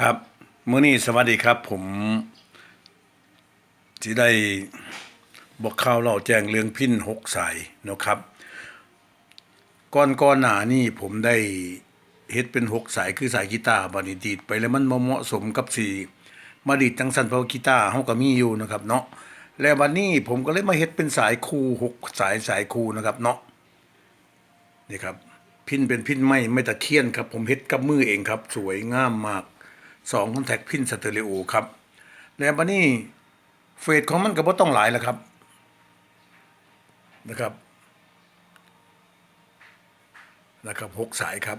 ครับมื้อนี้สวัสดีครับ ผมที่ได้บอกข่าวเล่าแจ้งเรื่องพินหกสายนะครับ ก่อนก่อนหน้านี้ผมได้เฮ็ดเป็นหกสายคือสายกีตาร์บัดนี้ดีดไปแล้วมันบ่เหมาะสมกับสีมาดีดจังสันเพราะว่ากีตาร์เฮาก็มีอยู่นะครับ เนาะแล้ววันนี้ผมก็เลยมาเฮ็ดเป็นสายคูหกสายสายคูนะครับ เนาะนี่ครับ พินเป็นพินไม้ไม่ตะเคียนครับ ผมเฮ็ดกับมือเองครับ สวยงามมาก สองคอนแทคพินสเตอริโอครับ แล้วบัดนี้เฟสของมันก็บ่ต้องหลายแล้วครับนะครับนะครับหกสายครับ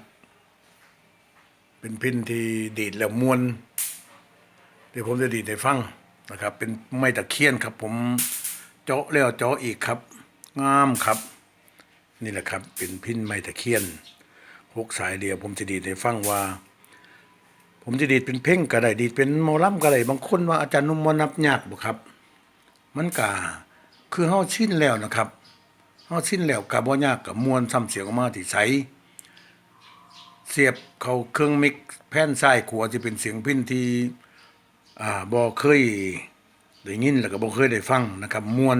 เป็นพินที่ดีดแล้วมวนเดี๋ยวผมจะดีดให้ฟังนะครับ เป็นไม้ตะเคียนครับ ผมเจาะแล้วเจาะอีกครับ งามครับ นี่แหละครับ เป็นพินไม้ตะเคียนหกสายเดียวผมจะดีดให้ฟังว่า ผมจะดีดเป็นเพ่งก็ได้ดีดเป็นหมอลำก็ได้บางคนว่าอาจารย์นุ่มมนับยากบ่ครับ มันกาคือเฮาชินแล้วนะครับเฮาชินแล้วก็บ่ยากกับมวลซ้ำเสียงออกมาที่ใสเสียบเข้าเครื่องมิกซ์แผ่นซ้ายขวาที่เป็นเสียงพินที่อ่าบ่เคยได้ยินแล้วก็บ่เคยได้ฟังนะครับมวน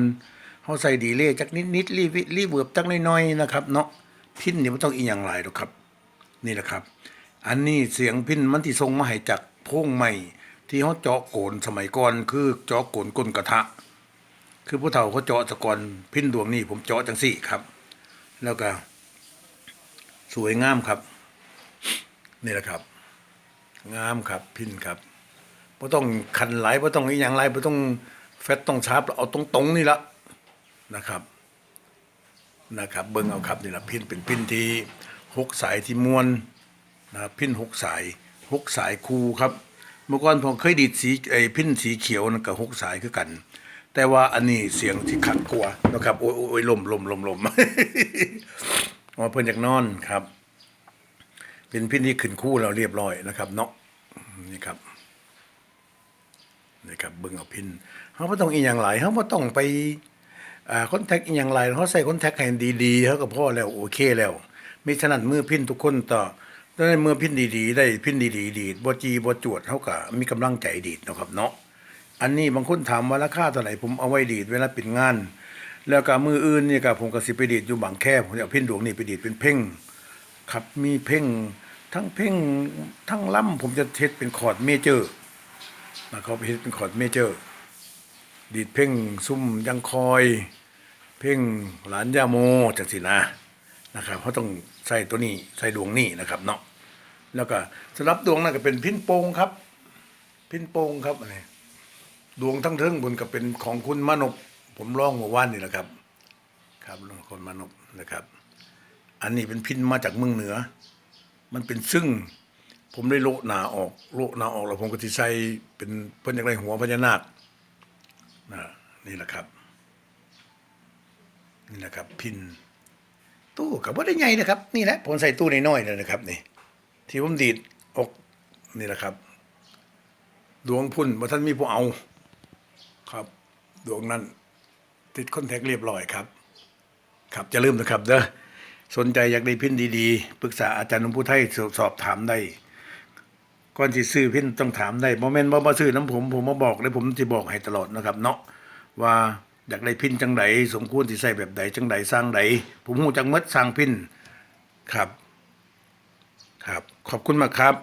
เฮาใส่ดีเลย์จักนิดๆรีวิรีเวิร์บจักน้อยๆนะครับเนาะพินนี่บ่ต้องอีหยังหลายหรอกครับ นี่แหละครับ อันนี้เสียงพินมันที่ส่งมาให้จากพงใหม่ ที่เขาเจาะโกนสมัยก่อนคือเจาะโกนก้นกระทะ คือผู้เฒ่าเขาเจาะตะกอนพินดวงนี้ ผมเจาะจังสี่ครับ แล้วก็สวยงามครับ นี่แหละครับ งามครับพินครับบ่ต้องคันไหลบ่ต้องอีหยังไหลบ่ต้องแฟตต้องชาร์ปเอาตรงๆนี่ละนะครับนะครับ เบิ่งเอาครับนี่ละพินเป็นพินที่หกสายที่มวน นะครับพินหกสายหกสายคูครับ เมื่อก่อนผมเคยดีดสีไอ้พินสีเขียวนั่นกับหกสายคือกัน แต่ว่าอันนี้เสียงที่ขัดกลัวนะครับโอ้ยโอ้ยลมลมลมลมอ๋อเพิ่นอยากนอนครับ เป็นพินที่ขึ้นคู่เราเรียบร้อยนะครับ เนาะนี่ครับนี่ครับเบิ่งเอาพินเขาบ่ต้องอีหยังหลายเขาบ่ต้องไปอ่าคอนแทคอีหยังไรเขาใส่คอนแทคให้ดีๆเขาก็พอแล้วโอเคแล้วมิฉะนั้นมือพินทุกคนต่อ ได้เมื่อพินดีๆได้พินดีๆดีดบ่จีบ่จวดเขาก็มีกำลังใจดีดนะครับเนาะอันนี้บางคนถามว่าราคาเท่าไหร่ผมเอาไว้ดีดเวลาปิดงาน แล้วก็มืออื่นนี่ก็ผมก็สิไปดีดอยู่บางแคผมเอาพินดวงนี่ไปดีดเป็นเพ่งครับมีเพ่งทั้งเพ่งทั้งล่ำผมจะเทสเป็นคอร์ดเมเจอร์นะครับเฮ็ดเป็นคอร์ดเมเจอร์ ดีดเพ่งซุ่มยังคอย เพ่งหลานยาโมจังสินะ นะครับเขาต้องใส่ตัวนี้ใส่ดวงนี้นะครับเนาะแล้วก็สำหรับดวงนั่นก็เป็นพินโปงครับ พินโปงครับอันนี้ดวงทั้งเทิงบนก็เป็นของคุณมานพผมร้องเมื่านนี่แหละครับ ครับคนมานพนะครับ อันนี้เป็นพินมาจากเมืองเหนือ มันเป็นซึ่ง ผมได้โลหนาออกโลหนาออกแล้วผมก็ที่ใส่เป็นเพิ่นอยากได้หัวพญานาคนะนี่แหละครับ นี่แหละครับ พิน ตู้กับว่าได้ไงนะครับ นี่แหละผมใส่ตู้น้อยๆเลยนะครับนี่ที่ผมดีดอกนี่แหละครับ ดวงพุ่นว่าท่านมีผู้เอา ครับ ดวงนั้น ติดคอนแทคเรียบร้อยครับ ครับจะลืมนะครับเด้อสนใจอยากได้พินดีๆ ปรึกษาอาจารย์นมผู้ไทยสอบถามได้ก่อนที่ซื้อพินต้องถามได้บ่แม่นบ่มาซื้อน้ำผมผมมาบอกเลยผมสิบอกให้ตลอดนะครับ เนาะว่า อยากได้พินจังไดสมควรสิใส่แบบใดจังไดสร้างใดผมหูจังมัดสร้างพินครับ ครับ ขอบคุณมากครับ